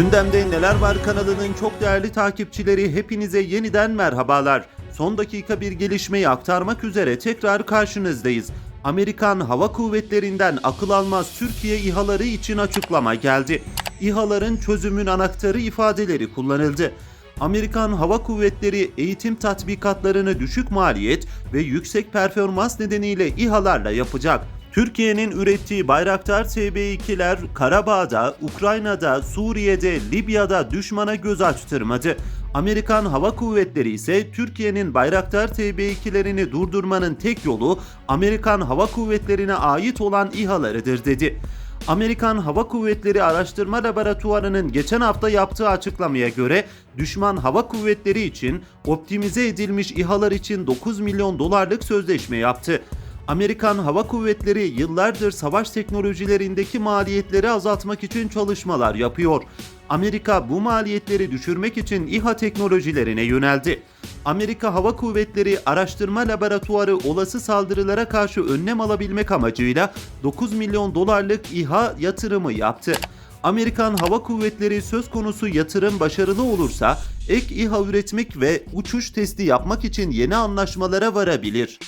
Gündemde Neler Var kanalının çok değerli takipçileri hepinize yeniden merhabalar. Son dakika bir gelişmeyi aktarmak üzere tekrar karşınızdayız. Amerikan Hava Kuvvetleri'nden akıl almaz Türkiye İHA'ları için açıklama geldi. İHA'ların çözümün anahtarı ifadeleri kullanıldı. Amerikan Hava Kuvvetleri eğitim tatbikatlarını düşük maliyet ve yüksek performans nedeniyle İHA'larla yapacak. Türkiye'nin ürettiği Bayraktar TB2'ler Karabağ'da, Ukrayna'da, Suriye'de, Libya'da düşmana göz açtırmadı. Amerikan Hava Kuvvetleri ise Türkiye'nin Bayraktar TB2'lerini durdurmanın tek yolu Amerikan Hava Kuvvetleri'ne ait olan İHA'larıdır dedi. Amerikan Hava Kuvvetleri Araştırma Laboratuvarı'nın geçen hafta yaptığı açıklamaya göre düşman hava kuvvetleri için optimize edilmiş İHA'lar için 9 milyon dolarlık sözleşme yaptı. Amerikan Hava Kuvvetleri yıllardır savaş teknolojilerindeki maliyetleri azaltmak için çalışmalar yapıyor. Amerika bu maliyetleri düşürmek için İHA teknolojilerine yöneldi. Amerika Hava Kuvvetleri Araştırma Laboratuvarı olası saldırılara karşı önlem alabilmek amacıyla 9 milyon dolarlık İHA yatırımı yaptı. Amerikan Hava Kuvvetleri söz konusu yatırım başarılı olursa ek İHA üretmek ve uçuş testi yapmak için yeni anlaşmalara varabilir.